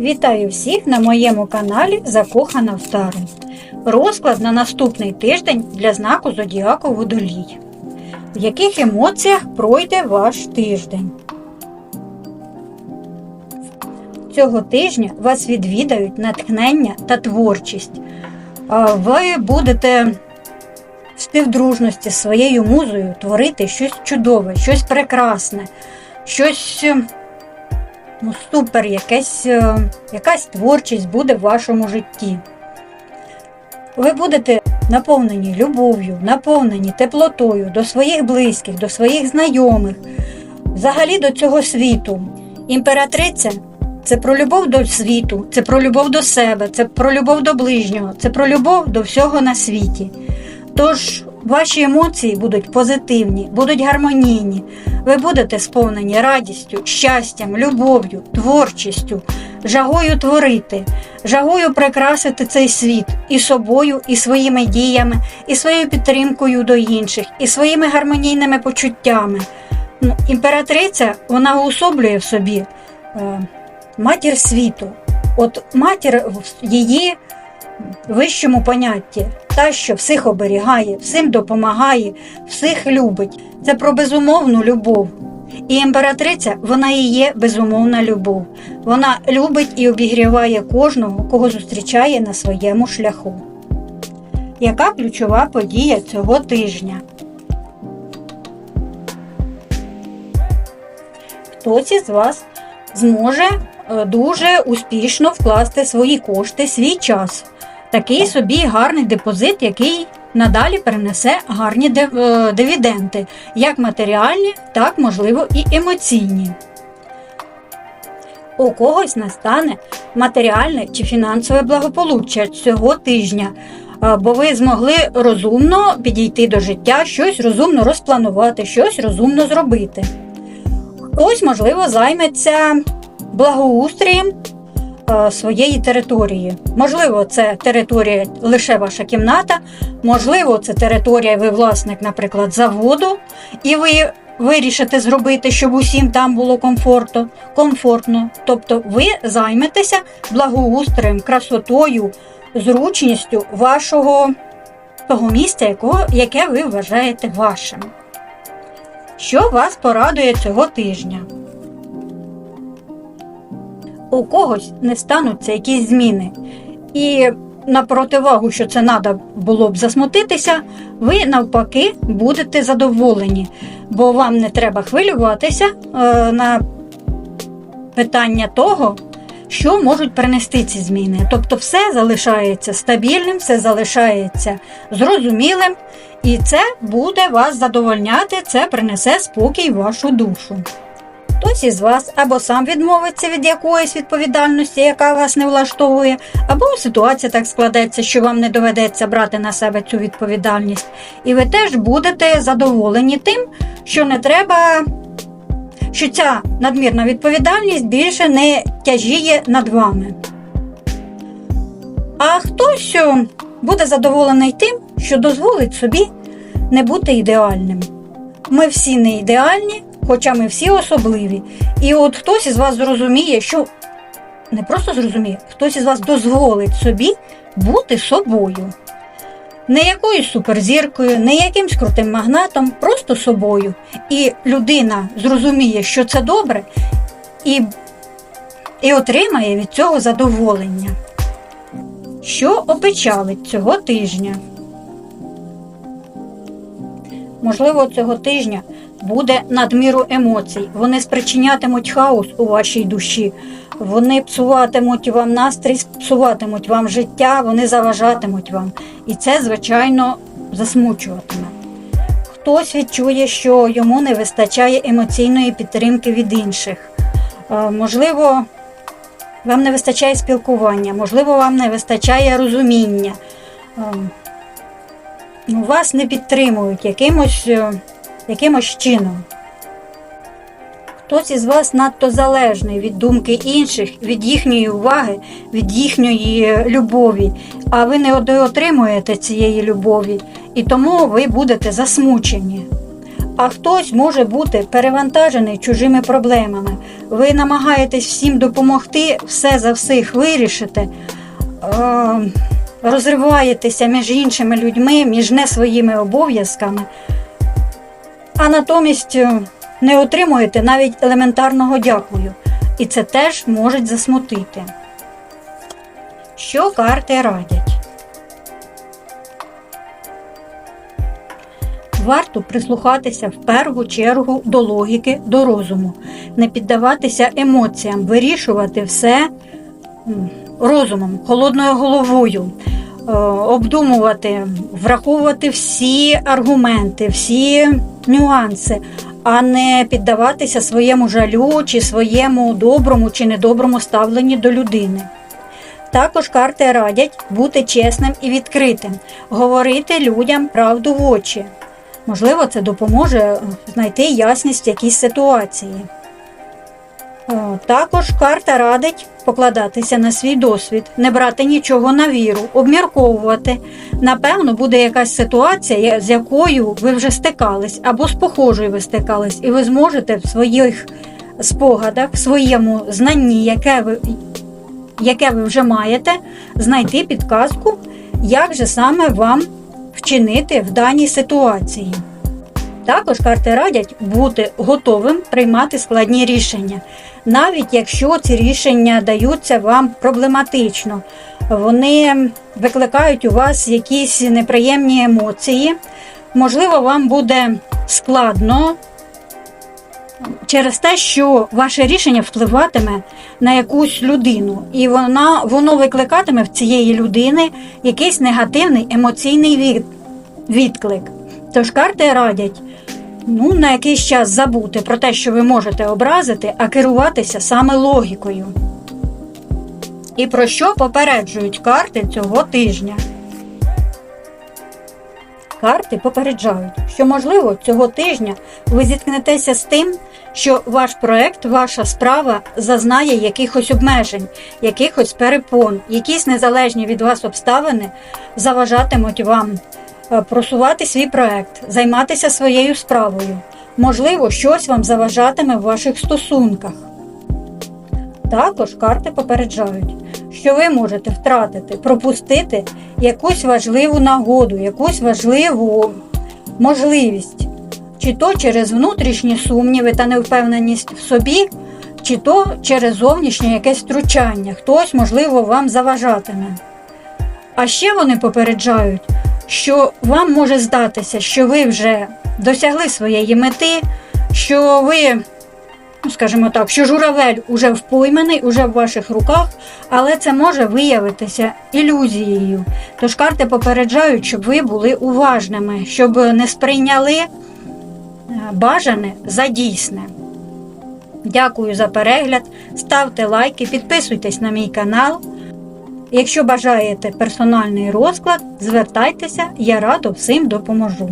Вітаю всіх на моєму каналі Закохана в Тару. Розклад на наступний тиждень для знаку Зодіаку Водолій. В яких емоціях пройде ваш тиждень? Цього тижня вас відвідають натхнення та творчість. Ви будете в співдружності з своєю музою творити щось чудове, щось прекрасне, щось ну, супер, якесь, е, якась творчість буде в вашому житті. Ви будете наповнені любов'ю, наповнені теплотою до своїх близьких, до своїх знайомих, взагалі до цього світу. Імператриця це про любов до світу, це про любов до себе, це про любов до ближнього, це про любов до всього на світі. Тож ваші емоції будуть позитивні, будуть гармонійні. Ви будете сповнені радістю, щастям, любов'ю, творчістю, жагою творити, жагою прикрасити цей світ і собою, і своїми діями, і своєю підтримкою до інших, і своїми гармонійними почуттями. Ну, Імператриця вона уособлює в собі е, матір світу. От матір в її вищому понятті, та, що всіх оберігає, всім допомагає, всіх любить. Це про безумовну любов. І імператриця, вона і є безумовна любов. Вона любить і обігріває кожного, кого зустрічає на своєму шляху. Яка ключова подія цього тижня? Хтось із вас зможе е, дуже успішно вкласти свої кошти, свій час. Такий собі гарний депозит, який надалі принесе гарні е, дивіденди, як матеріальні, так, можливо, і емоційні. У когось настане матеріальне чи фінансове благополуччя цього тижня, е, бо ви змогли розумно підійти до життя, щось розумно розпланувати, щось розумно зробити. Хтось, можливо, займеться благоустрієм своєї території. Можливо, це територія лише ваша кімната, можливо, це територія, ви власник, наприклад, заводу, і ви вирішите зробити, щоб усім там було комфортно. комфортно. Тобто ви займетеся благоустроєм, красотою, зручністю вашого того місця, якого, яке ви вважаєте вашим. Що вас порадує цього тижня? У когось не стануться якісь зміни. І на противагу, що це треба було б засмутитися, ви навпаки будете задоволені, бо вам не треба хвилюватися е, на питання того, що можуть принести ці зміни. Тобто, все залишається стабільним, все залишається зрозумілим, і це буде вас задовольняти, це принесе спокій в вашу душу. Хтось із вас або сам відмовиться від якоїсь відповідальності, яка вас не влаштовує, або ситуація так складеться, що вам не доведеться брати на себе цю відповідальність. І ви теж будете задоволені тим, що не треба, що ця надмірна відповідальність більше не тяжіє над вами. А хтось буде задоволений тим, що дозволить собі не бути ідеальним. Ми всі не ідеальні, хоча ми всі особливі. І от хтось із вас зрозуміє, що не просто зрозуміє, хтось із вас дозволить собі бути собою. Не якоюсь суперзіркою, не якимсь крутим магнатом, просто собою. І людина зрозуміє, що це добре, і, і отримає від цього задоволення. Що опечалить цього тижня? Можливо, цього тижня буде надміру емоцій. Вони спричинятимуть хаос у вашій душі. Вони псуватимуть вам настрій, псуватимуть вам життя, вони заважатимуть вам. І це, звичайно, засмучуватиме. Хтось відчує, що йому не вистачає емоційної підтримки від інших. Е, Можливо, вам не вистачає спілкування, можливо, вам не вистачає розуміння. Ем, ну, вас не підтримують якимось, е, якимось чином. Хтось із вас надто залежний від думки інших, від їхньої уваги, від їхньої любові, а ви не отримуєте цієї любові, і тому ви будете засмучені. А хтось може бути перевантажений чужими проблемами. Ви намагаєтесь всім допомогти, все за всіх вирішити, е, розриваєтеся між іншими людьми, між не своїми обов'язками, а натомість е, не отримуєте навіть елементарного дякую. І це теж може засмутити. Що карти радять? Варто прислухатися в першу чергу до логіки, до розуму, не піддаватися емоціям, вирішувати все розумом, холодною головою, е, обдумувати, враховувати всі аргументи, всі нюанси, а не піддаватися своєму жалю чи своєму доброму чи недоброму ставленню до людини. Також карти радять бути чесним і відкритим, говорити людям правду в очі. Можливо, це допоможе знайти ясність в якійсь ситуації. Е, Також карта радить покладатися на свій досвід, не брати нічого на віру, обмірковувати. Напевно, буде якась ситуація, з якою ви вже стикались, або з похожою ви стикались, і ви зможете в своїх спогадах, в своєму знанні, яке ви, яке ви вже маєте, знайти підказку, як же саме вам вчинити в даній ситуації. Також карти радять бути готовим приймати складні рішення, навіть якщо ці рішення даються вам проблематично, вони викликають у вас якісь неприємні емоції. Можливо, вам буде складно через те, що ваше рішення впливатиме на якусь людину, і вона, воно викликатиме в цієї людини якийсь негативний емоційний від, відклик. Тож карти радять ну, на якийсь час забути про те, що ви можете образити, а керуватися саме логікою. І про що попереджують карти цього тижня? Карти попереджають, що, можливо, цього тижня ви зіткнетеся з тим, що ваш проект, ваша справа зазнає якихось обмежень, якихось перепон, якісь незалежні від вас обставини заважатимуть вам просувати свій проект, займатися своєю справою. Можливо, щось вам заважатиме в ваших стосунках. Також карти попереджають, що ви можете втратити, пропустити якусь важливу нагоду, якусь важливу можливість, чи то через внутрішні сумніви та невпевненість в собі, чи то через зовнішнє якесь втручання, хтось, можливо, вам заважатиме. А ще вони попереджають, що вам може здатися, що ви вже досягли своєї мети, що ви ну, скажімо так, що журавель уже впойманий, уже в ваших руках, але це може виявитися ілюзією. Тож карти попереджають, щоб ви були уважними, щоб не сприйняли е, бажане за дійсне. Дякую за перегляд. Ставте лайки, підписуйтесь на мій канал. Якщо бажаєте персональний розклад, звертайтеся, я радо всім допоможу.